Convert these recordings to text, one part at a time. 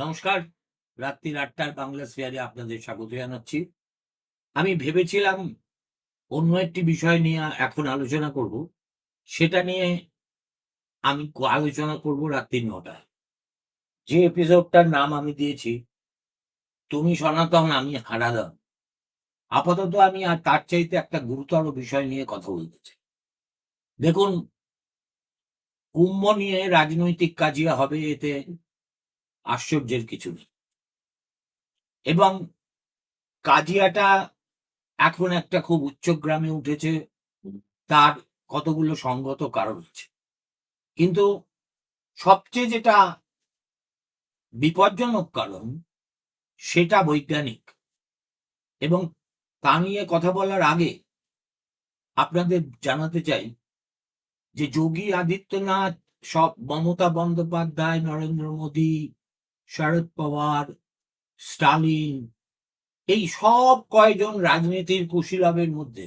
নমস্কার। রাত্রির আটটার বাংলা স্পেয়ারে আপনাদের স্বাগত জানাচ্ছি। আমি ভেবেছিলাম অন্য একটি বিষয় নিয়ে এখন আলোচনা করব। সেটা নিয়ে আমি আলোচনা করব রাত্রি নটায়। যে এপিসোডটার নাম আমি দিয়েছি, তুমি সনাতন, আমি হারাদাম আপাতত আমি আর তার চাইতে একটা গুরুতর বিষয় নিয়ে কথা বলতে চাই। দেখুন, কুম্ভ নিয়ে রাজনৈতিক কাজিয়া হবে এতে আশ্চর্যের কিছু নেই। এবং কাজিয়াটা এখন একটা খুব উচ্চগ্রামে উঠেছে, তার কতগুলো সঙ্গত কারণ আছে। কিন্তু সবচেয়ে যেটা বিপজ্জনক কারণ, সেটা বৈজ্ঞানিক। এবং তা নিয়ে কথা বলার আগে আপনাদের জানাতে চাই যে যোগী আদিত্যনাথ, সব মমতা বন্দ্যোপাধ্যায়, নরেন্দ্র মোদী শরদ পাওয়ার, স্টালিন, এই সব কয়জন রাজনীতির কুশীলবের মধ্যে।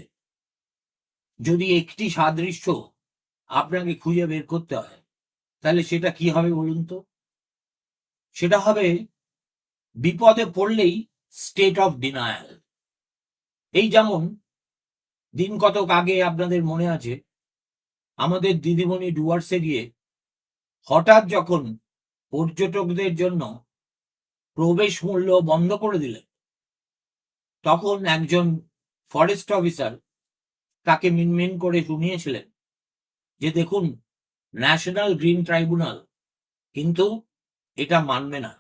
যদি একটি সাদৃশ্য আপনাকে খুঁজে বের করতে হয়, তাহলে সেটা কি হবে বলুন তো? সেটা হবে বিপদে পড়লেই স্টেট অফ ডিনায়াল এই যেমন দিন কতক আগে আপনাদের মনে আছে, আমাদের দিদিমণি ডুয়ার্সে গিয়ে হঠাৎ যখন পর্যটকদের জন্য প্রবেশ মূল্য বন্ধ করে দিলেন। তখন একজন ফরেস্ট অফিসার তাকে মিনমিন করে শুনিয়েছিলেন যে, দেখুন ন্যাশনাল গ্রিন ট্রাইব্যুনাল কিন্তু এটা মানবে না।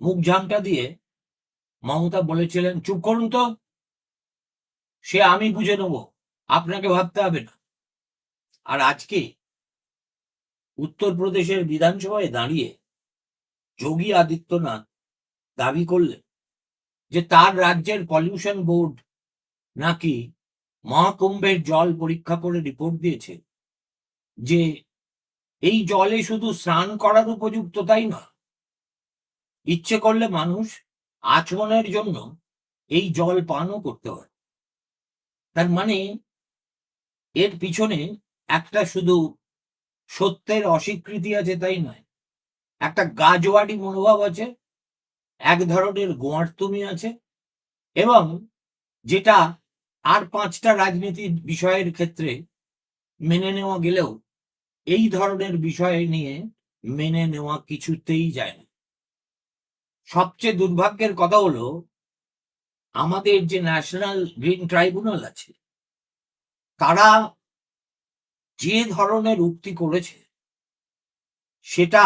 মুখ ঝামটা দিয়ে মমতা বলেছিলেন, চুপ করুন তো, সে আমি বুঝে নেব, আপনাকে ভাবতে হবে না। আর আজকে উত্তরপ্রদেশের বিধানসভায় দাঁড়িয়ে যোগী আদিত্যনাথ দাবি করলেন যে তার রাজ্যের পলিউশন বোর্ড নাকি মহাকুম্ভের জল পরীক্ষা করে রিপোর্ট দিয়েছে যে এই জলে শুধু স্নান করার উপযুক্ত তাই না ইচ্ছে করলে মানুষ আচমনের জন্য এই জল পানও করতে হয় তার মানে এর পিছনে একটা শুধু সত্যের অস্বীকৃতি আছে তাই নয়। একটা গাজওয়াটি মনোভাব আছে, এক ধরনের গোয়ার্তুমি আছে এবং যেটা আর পাঁচটা রাজনীতির বিষয়ের ক্ষেত্রে মেনে নেওয়া গেলেও এই ধরনের বিষয় নিয়ে মেনে নেওয়া কিছুতেই যায় না। সবচেয়ে দুর্ভাগ্যের কথা হলো, আমাদের যে ন্যাশনাল গ্রিন ট্রাইব্যুনাল আছে, তারা যে ধরনের উক্তি করেছে, সেটা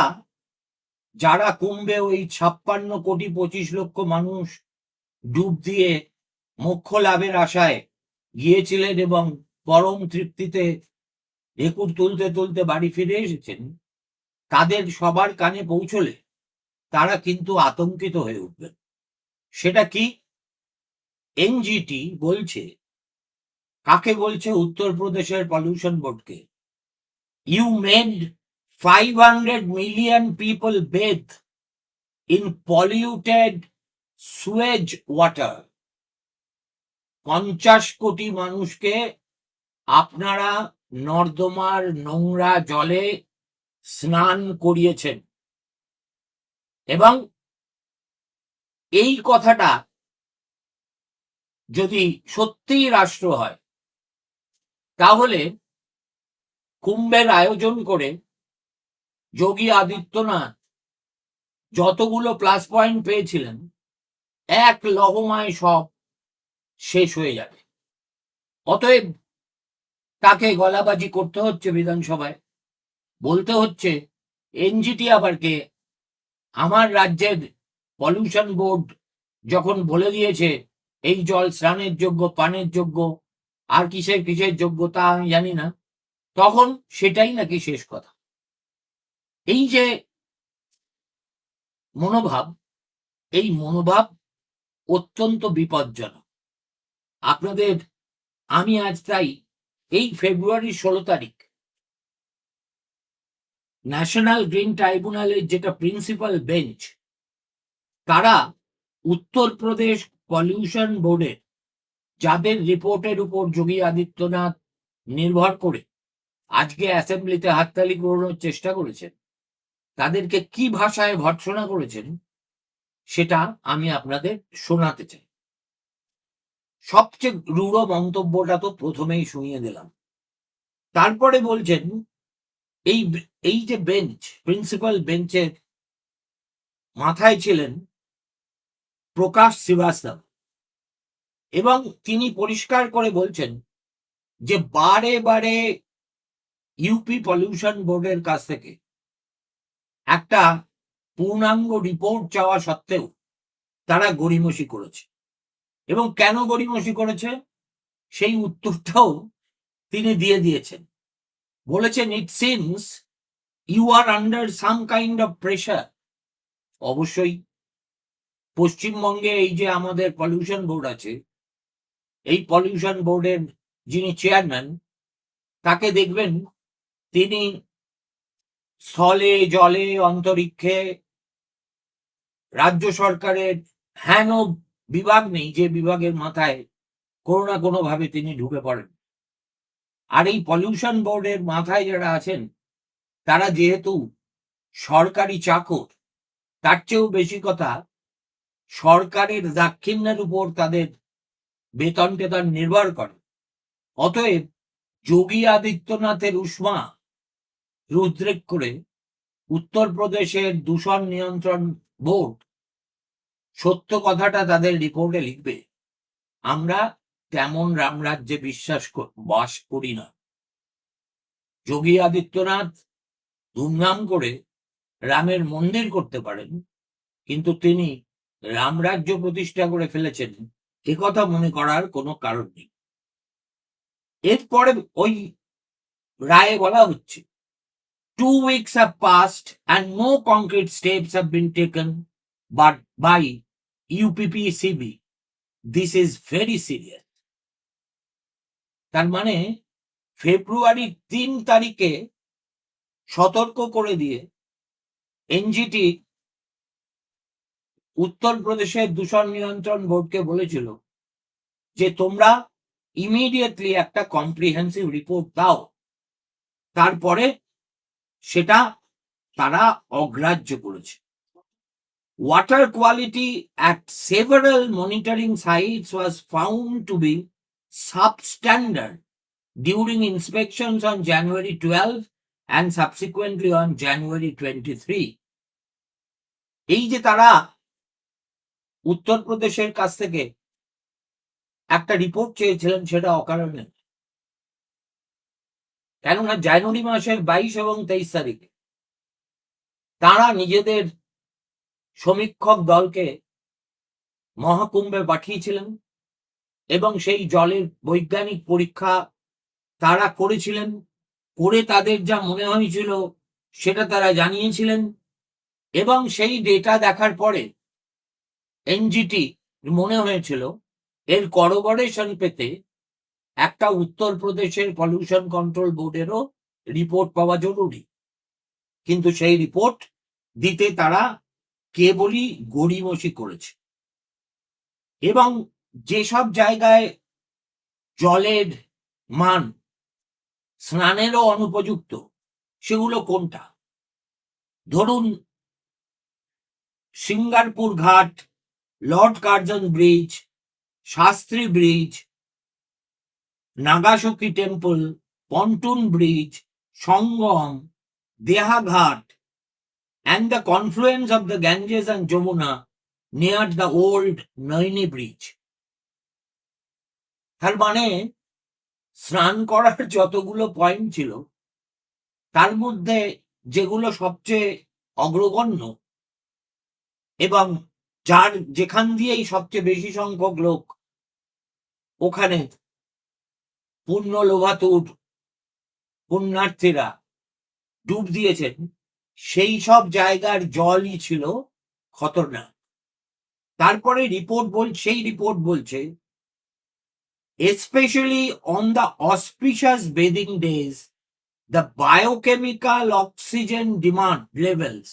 যারা কুম্ভে ওই ছাপ্পান্ন কোটি পঁচিশ লক্ষ মানুষ ডুব দিয়ে মোক্ষ লাভের আশায় গিয়েছিলেন এবং পরম তৃপ্তিতে ঢেকুর তুলতে তুলতে বাড়ি ফিরে এসেছেন, তাদের সবার কানে পৌঁছলে তারা কিন্তু আতঙ্কিত হয়ে উঠবেন। সেটা কি? এনজিটি বলছে কাকে বলছে উত্তরপ্রদেশের পলিউশন বোর্ডকে you made five hundred million people bathe in polluted sewage water পঞ্চাশ কোটি মানুষকে আপনারা নর্দমার নোংরা জলে স্নান করিয়েছেন। এবং এই কথাটা যদি সত্যিই রাষ্ট্র হয় তাহলে কুম্ভের আয়োজন করে যোগী আদিত্যনাথ যতগুলো প্লাস পয়েন্ট পেয়েছিলেন, এক লহমায় সব শেষ হয়ে যাবে। অতএব তাকে গলাবাজি করতে হচ্ছে বিধানসভায়। বলতে হচ্ছে, এনজিটি আবার কে? আমার রাজ্যের পলিউশন বোর্ড যখন বলে দিয়েছে, এই জল স্নানের যোগ্য, পানের যোগ্য আর কিসের কিসের যোগ্যতা আমি জানি না। তখন সেটাই নাকি শেষ কথা। এই যে মনোভাব, এই মনোভাব অত্যন্ত বিপজ্জনক। আপনাদের, আমি আজ তাই এই ফেব্রুয়ারি ষোলো তারিখ ন্যাশনাল গ্রিন ট্রাইব্যুনালের যেটা প্রিন্সিপাল বেঞ্চ, তারা উত্তরপ্রদেশ পলিউশন বোর্ডের যাদের রিপোর্টের উপর যোগী আদিত্যনাথ নির্ভর করে আজকে অ্যাসেম্বলিতে হাততালি করানোর চেষ্টা করেছেন, তাদেরকে কি ভাষায় ভর্ৎসনা করেছেন সেটা আমি আপনাদের শোনাতে চাই। সবচেয়ে রূঢ় মন্তব্যটা তো প্রথমেই শুনিয়ে দিলাম। তারপরে বলছেন, এই এই যে বেঞ্চ, প্রিন্সিপাল বেঞ্চের মাথায় ছিলেন প্রকাশ শ্রীবাস্তব। এবং তিনি পরিষ্কার করে বলছেন যে বারে বারে ইউপি পলিউশন বোর্ডের কাছ থেকে একটা পূর্ণাঙ্গ রিপোর্ট চাওয়া সত্ত্বেও তারা গড়িমসি করেছে। এবং কেন গড়িমসি করেছে? সেই উত্তরটাও তিনি দিয়ে দিয়েছেন। বলেছেন it seems you are under some kind of pressure অবশ্যই, পশ্চিমবঙ্গে এই যে আমাদের পলিউশন বোর্ড আছে এই পলিউশন বোর্ডের যিনি চেয়ারম্যান তাকে দেখবেন তিনি স্থলে জলে অন্তরিক্ষে রাজ্য সরকারের হেন বিভাগ নেই, যে বিভাগের মাথায় কোনো না কোনো ভাবে তিনি ঢুকে পড়েন। আর এই পলিউশন বোর্ডের মাথায় যারা আছেন, তারা যেহেতু সরকারি চাকর, তার চেয়েও বেশি কথা সরকারের দাক্ষিণ্যের উপর তাদের বেতন টেতন নির্ভর করে। অতএব যোগী আদিত্যনাথের উষ্মা রুদ্রেক করে উত্তরপ্রদেশের দূষণ নিয়ন্ত্রণ বোর্ড সত্য কথাটা তাদের রিপোর্টে লিখবে। আমরা তেমন রামরাজ্যে বিশ্বাস বাস করি না। যোগী আদিত্যনাথ ধুমধাম করে রামের মন্দির করতে পারেন, কিন্তু তিনি রামরাজ্য প্রতিষ্ঠা করে ফেলেছেন। একথা মনে করার কোনো কারণ নেই। এরপরে ওই রায়ে বলা হচ্ছে two weeks have passed and no concrete steps have been taken but by UPPCB this is very serious তার মানে ফেব্রুয়ারি তিন তারিখে সতর্ক করে দিয়ে, এনজিটি উত্তরপ্রদেশের দূষণ নিয়ন্ত্রণ বোর্ডকে বলেছিল যে তোমরা ইমিডিয়েটলি একটা কম্প্রিহেন্সিভ রিপোর্ট দাও তারপরে সেটা তারা অগ্রাহ্য করেছে water quality at several monitoring sites was found to be substandard during inspections on January 12 and subsequently on January 23. এই যে তারা উত্তরপ্রদেশের কাছ থেকে একটা রিপোর্ট চেয়েছিলেন, সেটা অকারণে। কেননা জানুয়ারি মাসের বাইশ এবং তেইশ তারিখে তারা নিজেদের সমীক্ষক দলকে মহাকুম্ভে পাঠিয়েছিলেন এবং সেই জলের বৈজ্ঞানিক পরীক্ষা তারা করেছিলেন, করে তাদের যা মনে হয়েছিল সেটা তারা জানিয়েছিলেন এবং সেই ডেটা দেখার পরে এনজিটি মনে হয়েছিল এর করোবরেশন পেতে একটা উত্তরপ্রদেশের পলিউশন কন্ট্রোল বোর্ডেরও রিপোর্ট পাওয়া জরুরি। কিন্তু সেই রিপোর্ট দিতে তারা কেবলই গড়িমসি করেছে। এবং যেসব জায়গায় জলের মান স্নানেরও অনুপযুক্ত, সেগুলো কোনটা? ধরুন, Singarpur Ghat Lord Curzon bridge Shastri bridge Nagvasuki temple pontoon bridge Sangam দেহাঘাট and the confluence of the Ganges and Jamuna near the old Naini bridge. তার মানে স্নান করার যতগুলো পয়েন্ট ছিল, তার মধ্যে যেগুলো সবচেয়ে অগ্রগণ্য এবং যার যেখান দিয়েই সবচেয়ে বেশি সংখ্যক লোক, ওখানে পূর্ণ লোভাতুর পুণ্যার্থীরা ডুব দিয়েছেন। সেই সব জায়গার জলই ছিল খতরনাক। তারপরে রিপোর্ট বল, সেই রিপোর্ট বলছে, especially on the auspicious bathing days, the biochemical oxygen demand levels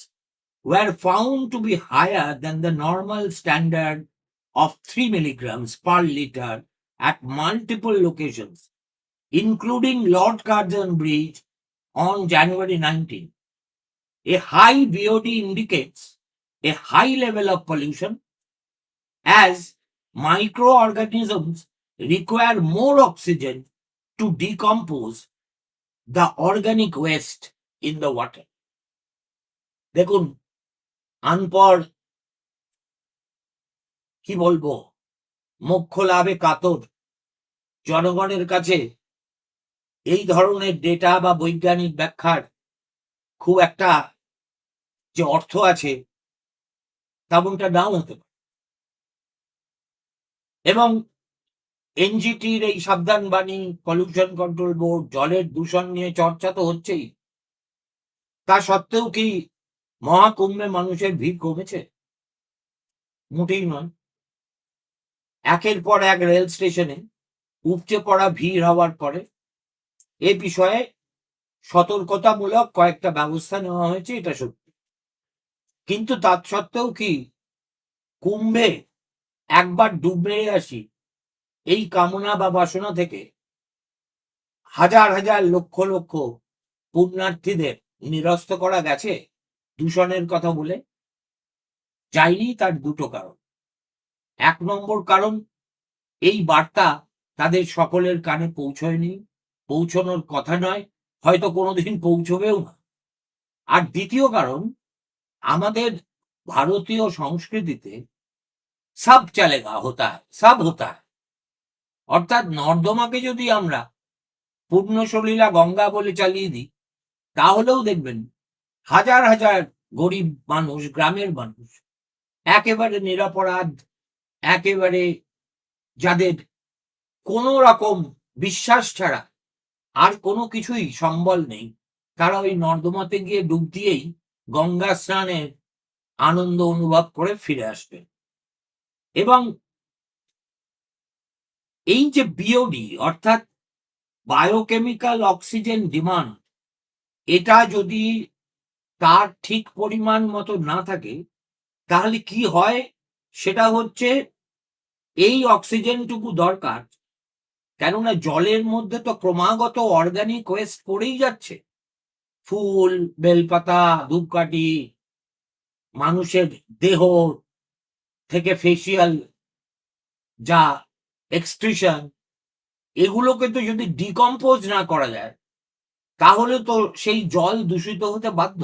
were found to be higher than the normal standard of 3 milligrams per liter at multiple locations including lord curzon bridge on january 19 a high BOD indicates a high level of pollution as microorganisms require more oxygen to decompose the organic waste in the water. দেখুন আনপর কি বলব? মোক্ষ লাভে কাতর। জনগণের কাছে এই ধরনের ডেটা বা বৈজ্ঞানিক ব্যাখ্যার খুব একটা যে অর্থ আছে, তেমনটা নাও হতে পারে। এবং এনজিটির এই সাবধান বাণী পলিউশন কন্ট্রোল বোর্ড জলের দূষণ নিয়ে চর্চা তো হচ্ছেই। তা সত্ত্বেও কি মহাকুম্ভে মানুষের ভিড় কমেছে? মোটেই নয়। একের পর এক রেল স্টেশনে উপচে পড়া ভিড় হওয়ার পরে এ বিষয়ে সতর্কতামূলক কয়েকটা ব্যবস্থা নেওয়া হয়েছে, এটা সত্যি। কিন্তু তা সত্ত্বেও কি কুম্ভে একবার ডুব মেরে আসি, এই কামনা বা বাসনা থেকে হাজার হাজার লক্ষ লক্ষ পুণ্যার্থীদের নিরস্ত করা গেছে? দূষণের কথা বলে যায়নি তার দুটো কারণ। এক নম্বর কারণ, এই বার্তা তাদের সকলের কানে পৌঁছয়নি, পৌঁছানোর কথা নয়, হয়তো কোনোদিন পৌঁছবেও না। আর দ্বিতীয় কারণ, আমাদের ভারতীয় সংস্কৃতিতে সব চলেগা হতা সব হতা অর্থাৎ নর্দমাকে যদি আমরা পূর্ণসলীলা গঙ্গা বলে চালিয়ে দিই, তাহলেও দেখবেন হাজার হাজার গরিব মানুষ, গ্রামের মানুষ, একেবারে নিরাপরাধ, একেবারে যাদের কোনো রকম বিশ্বাস ছাড়া আর কোনো কিছুই সম্বল নেই, তারা ওই নর্দমাতে গিয়ে ডুব দিয়েই গঙ্গা স্নানের আনন্দ অনুভব করে ফিরে আসবে। এবং এই যে বিওডি অর্থাৎ বায়োকেমিক্যাল অক্সিজেন ডিমান্ড এটা যদি তার ঠিক পরিমাণ মতো না থাকে, তাহলে কি হয়? সেটা হচ্ছে এই অক্সিজেনটুকু দরকার। কেননা জলের মধ্যে তো ক্রমাগত অর্গানিক ওয়েস্ট পড়েই যাচ্ছে। ফুল, বেলপাতা, ধূপকাঠি, মানুষের দেহ থেকে ফেসিয়াল যা এক্সট্রিশন এগুলোকে তো যদি ডিকম্পোজ না করা যায়, তাহলে তো সেই জল দূষিত হতে বাধ্য।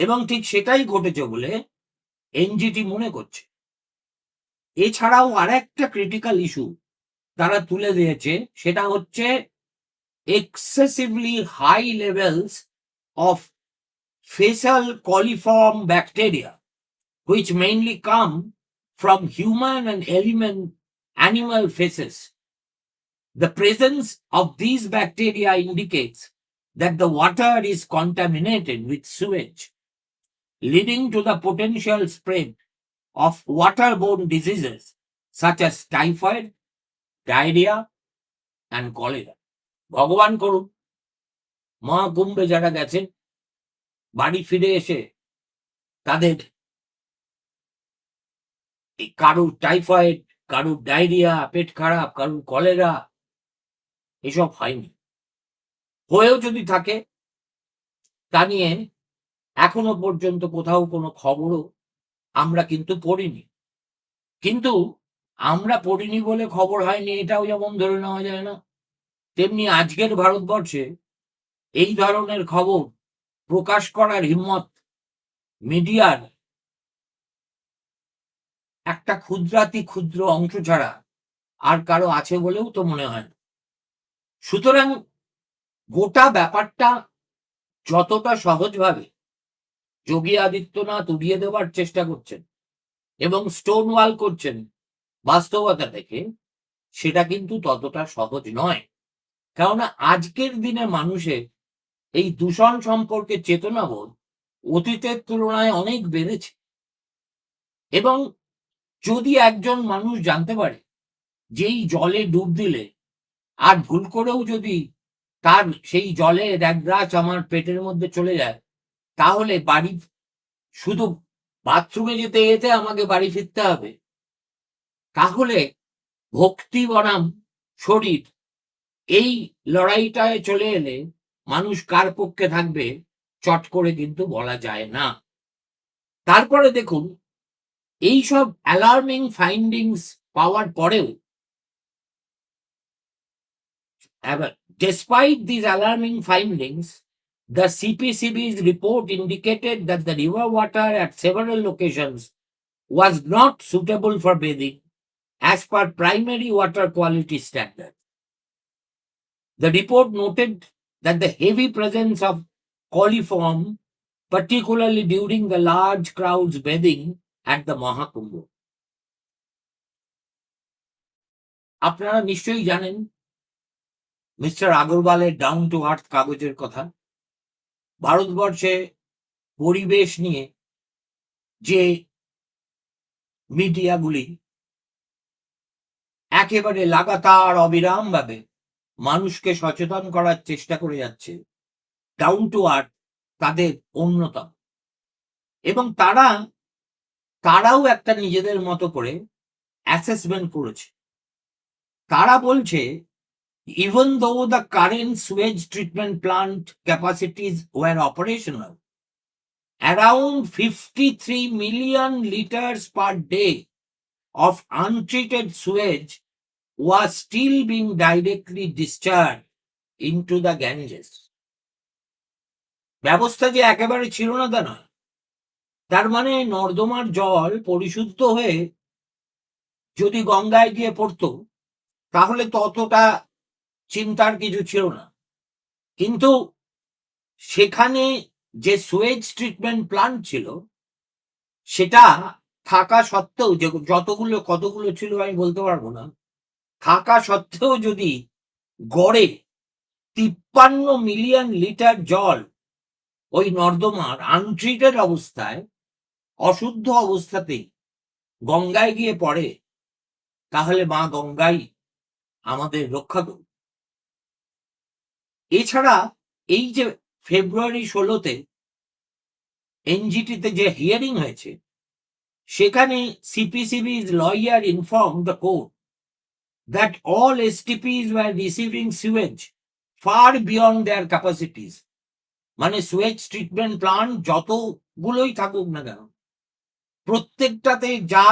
এবং ঠিক সেটাই ঘটেছে বলে এনজিটি মনে করছে। এছাড়াও আর একটা ক্রিটিক্যাল ইস্যু তারা তুলে দিয়েছে, সেটা হচ্ছে excessively high levels of faecal coliform bacteria which mainly come from human and element animal faeces the presence of this bacteria indicates that the water is contaminated with sewage leading to the potential spread of waterborne diseases such as typhoid, diarrhea, and cholera. ভগবান করুন মহাকুম্ভে যারা গেছেন বাড়ি এসে তাদের এই কারুর typhoid কারুর ডায়রিয়া পেট খারাপ কারুর কলেরা এসব হয়নি হয়েও যদি থাকে তা নিয়ে এখনও পর্যন্ত কোথাও কোনো খবরও আমরা কিন্তু পড়িনি। কিন্তু আমরা পড়িনি বলে খবর হয়নি, এটাও যেমন ধরে নেওয়া যায় না, তেমনি আজকের ভারতবর্ষে এই ধরনের খবর প্রকাশ করার হিম্মত মিডিয়ার একটা ক্ষুদ্রাতি ক্ষুদ্র অংশ ছাড়া আর কারও আছে বলেও তো মনে হয় না। সুতরাং গোটা ব্যাপারটা যতটা সহজভাবে যোগী আদিত্যনাথ উড়িয়ে দেওয়ার চেষ্টা করছেন এবং স্টোন ওয়াল করছেন। বাস্তবতা থেকে সেটা কিন্তু ততটা সহজ নয়। কেননা আজকের দিনে মানুষের এই দূষণ সম্পর্কে চেতনাবোধ অতীতের তুলনায় অনেক বেড়েছে। এবং যদি একজন মানুষ জানতে পারে যে এই জলে ডুব দিলে আর ভুল করেও যদি তার সেই জলে এক গ্রাস আমার পেটের মধ্যে চলে যায় তাহলে বাড়ি শুধু বাথরুমে যেতে যেতে আমাকে বাড়ি ফিরতে হবে। তাহলে ভক্তি বনাম শরীর, এই লড়াইটায় চলে এলে মানুষ কার পক্ষে থাকবে চট করে কিন্তু বলা যায় না। তারপরে দেখুন এই সব অ্যালার্মিং ফাইন্ডিংস পাওয়ার পরেও এবার, despite alarming findings the cpcb's report indicated that the river water at several locations was not suitable for bathing as per primary water quality standards the report noted that the heavy presence of coliform particularly during the large crowds bathing at the Mahakumbh. আপনারা নিশ্চয়ই জানেন mister আগরওয়ালের down to earth কাগজের কথা ভারতবর্ষে পরিবেশ নিয়ে যে মিডিয়াগুলি একেবারে লাগাতার অবিরামভাবে মানুষকে সচেতন করার চেষ্টা করে যাচ্ছে ডাউন টু আর্থ তাদের অন্যতম। এবং তারা, তারাও একটা নিজেদের মতো করে অ্যাসেসমেন্ট করেছে। তারা বলছে even though the current sewage treatment plant capacities were operational, around 53 million liters per day of untreated sewage was still being directly discharged into the Ganges. ব্যবস্থা যে একেবারে ছিল না তা নয় তার মানে নর্দমার জল পরিশুদ্ধ হয়ে যদি গঙ্গায় গিয়ে পড়তো তাহলে ততটা চিন্তার কিছু ছিল না। কিন্তু সেখানে যে সুয়েজ ট্রিটমেন্ট প্লান্ট ছিল, সেটা থাকা সত্ত্বেও যে যতগুলো, কতগুলো ছিল আমি বলতে পারব না। থাকা সত্ত্বেও যদি গড়ে তিপ্পান্ন মিলিয়ন লিটার জল ওই নর্দমার আনট্রিটেড অবস্থায়, অশুদ্ধ অবস্থাতেই গঙ্গায় গিয়ে পড়ে, তাহলে মা গঙ্গাই আমাদের রক্ষা করবে। এছাড়া এই যে ফেব্রুয়ারি ষোলোতে এনজিটিতে যে হিয়ারিং হয়েছে, সেখানে CPCB lawyer inform the court that all STPs were receiving sewage far beyond their capacities মানে সুয়েজ ট্রিটমেন্ট প্লান্ট যতগুলোই থাকুক না কেন, প্রত্যেকটাতে যা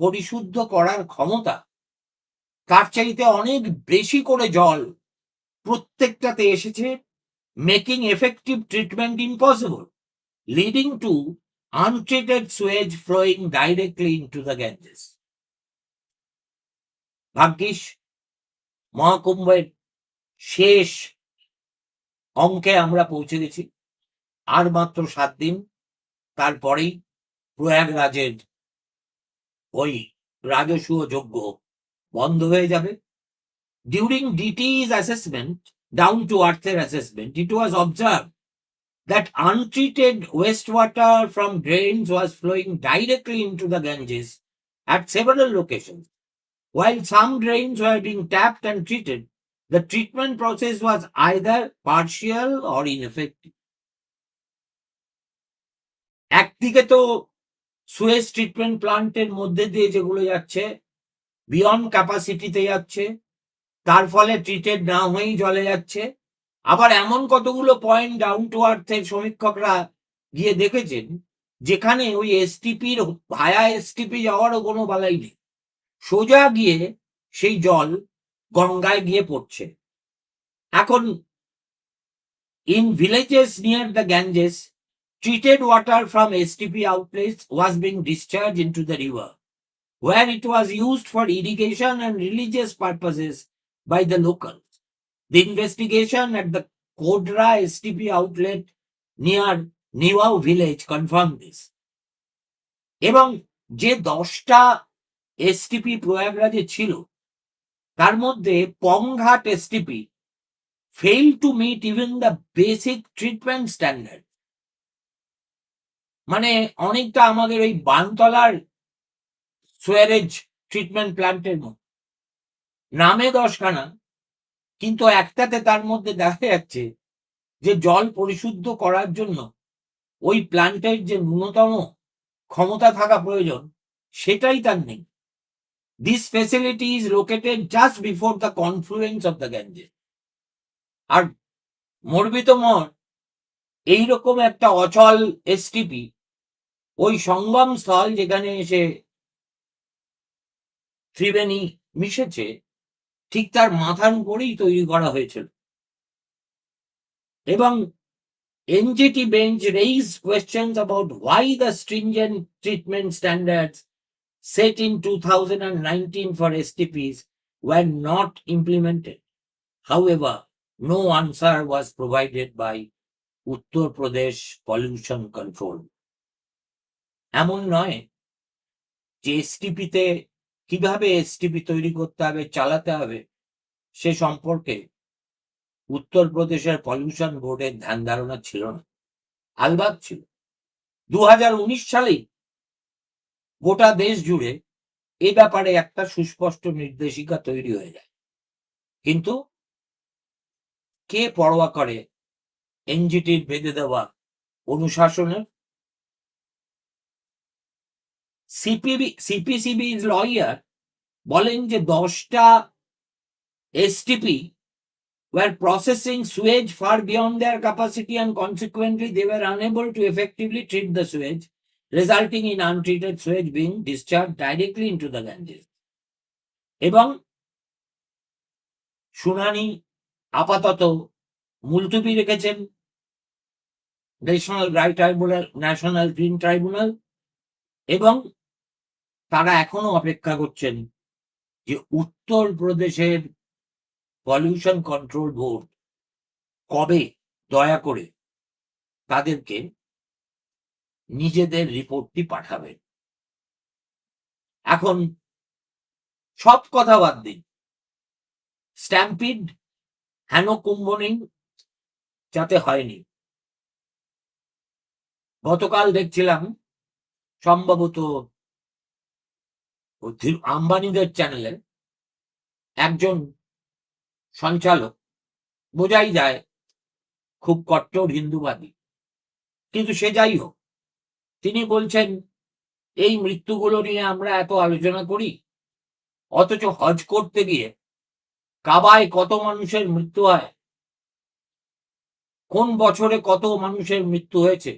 পরিশুদ্ধ করার ক্ষমতা, তার চাইতে অনেক বেশি করে জল প্রত্যেকটাতে এসেছে making effective treatment impossible leading to untreated sewage flowing directly into the Ganges ভাগ্যিস, মহাকুম্ভের শেষ অঙ্কে আমরা পৌঁছে গেছি। আর মাত্র সাত দিন, তারপরেই প্রয়াগরাজের ওই রাজস্ব যোগ্য বন্ধ হয়ে যাবে। During DTE's assessment, down to earther assessment, it was observed that untreated wastewater from drains was flowing directly into the Ganges at several locations. While some drains were being tapped and treated, the treatment process was either partial or ineffective. একদিকে তো Suez treatment প্লান্টের মধ্যে দিয়ে যেগুলো যাচ্ছে beyond ক্যাপাসিটিতে যাচ্ছে তার ফলে ট্রিটেড না হয়েই জলে যাচ্ছে। আবার এমন কতগুলো পয়েন্ট ডাউন টু আর্থের সমীক্ষকরা গিয়ে দেখেছেন যেখানে ওই এসটিপির ভায়া এসটিপি যাওয়ারও কোনো বালাই নেই। সোজা গিয়ে সেই জল গঙ্গায় গিয়ে পড়ছে। এখন in villages near the Ganges water from STP outlets was being discharged into the river, where it was used for irrigation and religious purposes by the locals. The investigation at the Kodra STP outlet near Niwao village confirmed this. এবং যে দশটা STP প্রয়াগরাজে ছিল, তার মধ্যে পংঘাট STP fail to meet even the basic treatment standard মানে অনেকটা আমাদের ওই বানতলার সোয়ারেজ ট্রিটমেন্ট প্ল্যান্টের মতো নামে দশখানা, কিন্তু একটাতে তার মধ্যে দেখা যাচ্ছে যে জল পরিশুদ্ধ করার জন্য ওই প্ল্যান্টের যে ন্যূনতম ক্ষমতা থাকা প্রয়োজন, সেটাই তার নেই। This facility is located just before the confluence of the Ganges আর মরবি তো মর, এইরকম একটা অচল এসটিপি ওই সঙ্গম স্থল যেখানে এসে ত্রিবেণী মিশেছে ঠিক তার মাথার উপরেই তৈরি করা হয়েছিল। এবং NGT bench raise question about why the stringent treatment standard set in two thousand and nineteen for STPs were not implemented however no answer was provided by Uttar Pradesh pollution control এমন নয় যে এসটিপিতে কীভাবে STP তৈরি করতে হবে, চালাতে হবে, সে সম্পর্কে উত্তরপ্রদেশের পলিউশন বোর্ডের ধ্যান ধারণা ছিল না। আলবাত ছিল। দু সালেই গোটা দেশ জুড়ে এ ব্যাপারে একটা সুস্পষ্ট নির্দেশিকা তৈরি হয়ে যায়। কিন্তু কে পরোয়া করে এনজিটির বেঁধে দেওয়া অনুশাসনের সিপিবি সিপিসিবি লয়ার বলেন যে দশটা STP were processing sewage far beyond their capacity and consequently they were unable to effectively treat the sewage, resulting in untreated sewage being discharged directly into the Ganges. এবং শুনানি আপাতত মুলতুবি রেখেছেন national right tribunal national green tribunal এবং তারা এখনও অপেক্ষা করছেন যে উত্তর প্রদেশের পলিউশন কন্ট্রোল বোর্ড কবে, দয়া করে তাদেরকে নিজেদের রিপোর্টটি পাঠাবেন। এখন সব কথা বাদ দিন। স্ট্যাম্পিড হেন কুম্ভনিং যাতে হয়নি। গতকাল দেখছিলাম, সম্ভবত আম্বানিদের চ্যানেলে একজন সঞ্চালক বোঝাই যায় খুব কট্টর হিন্দুবাদী। কিন্তু সে যাই হোক তিনি বলছেন, এই মৃত্যুগুলো নিয়ে আমরা এত আলোচনা করি, অথচ হজ করতে গিয়ে কাবায় কত মানুষের মৃত্যু হয়, কোন বছরে কত মানুষের মৃত্যু হয়েছে,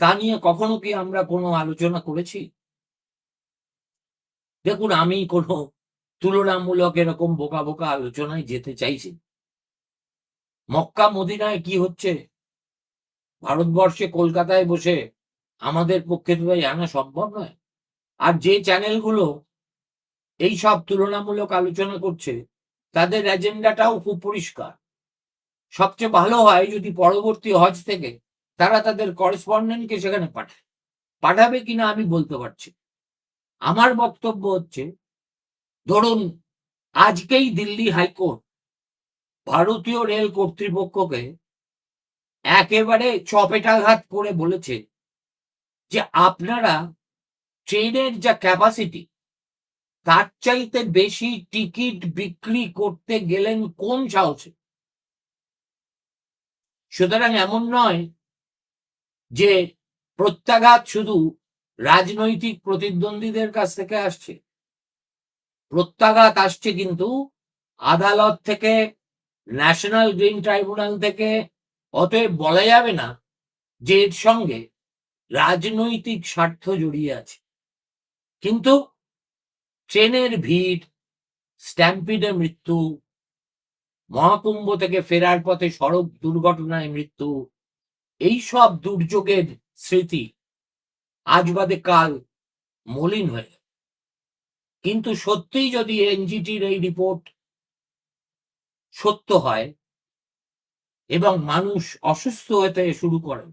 তা নিয়ে কখনো কি আমরা কোনো আলোচনা করেছি? দেখুন, আমি কোনো তুলনামূলক এরকম বোকা বোকা আলোচনায় যেতে চাইছি মক্কা মদিনায় কি হচ্ছে? ভারতবর্ষে কলকাতায় বসে আমাদের পক্ষে তো জানা সম্ভব নয়। আর যে চ্যানেলগুলো এই সব তুলনামূলক আলোচনা করছে, তাদের এজেন্ডাটাও খুব পরিষ্কার। সবচেয়ে ভালো হয় যদি পরবর্তী হজ থেকে তারা তাদের করেসপন্ডেন্টকে সেখানে পাঠায়। পাঠাবে কিনা আমি বলতে পারছি। আমার বক্তব্য হচ্ছে, ধরুন, আজকেই দিল্লি হাইকোর্ট ভারতীয় রেল কর্তৃপক্ষকে একেবারে চপেটাঘাত করে বলেছে যে আপনারা ট্রেনের যা ক্যাপাসিটি তার চাইতে বেশি টিকিট বিক্রি করতে গেলেন কোন সাহসে? সুতরাং এমন নয় যে প্রত্যাঘাত শুধু রাজনৈতিক প্রতিদ্বন্দ্বীদের কাছ থেকে আসছে। প্রত্যাঘাত আসছে কিন্তু আদালত থেকে, ন্যাশনাল গ্রিন ট্রাইব্যুনাল থেকে, অতএব বলা যাবে না যে এর সঙ্গে রাজনৈতিক স্বার্থ জড়িয়ে আছে। কিন্তু ট্রেনের ভিড়, স্ট্যাম্পিডে মৃত্যু, মহাকুম্ভ থেকে ফেরার পথে সড়ক দুর্ঘটনায় মৃত্যু এই সব দুর্যোগের স্মৃতি আজ বাদে কাল মলিন হয়ে যাবে। কিন্তু সত্যিই যদি এনজিটির এই রিপোর্ট সত্য হয় এবং মানুষ অসুস্থ হতে শুরু করেন,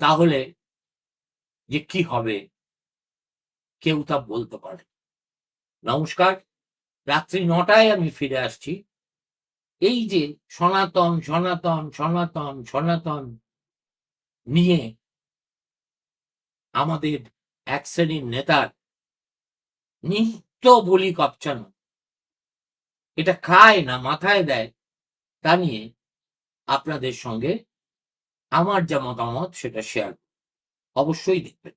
তাহলে যে কি হবে কেউ তা বলতে পারে নমস্কার, রাত্রি নটায় আমি ফিরে আসছি এই যে সনাতন সনাতন সনাতন সনাতন নিয়ে আমাদের এক শ্রেণির নেতার নিত্য বলি কপচানো এটা খায় না, মাথায় দেয় তা নিয়ে আপনাদের সঙ্গে আমার যা মতামত সেটা শেয়ার অবশ্যই দেখবেন।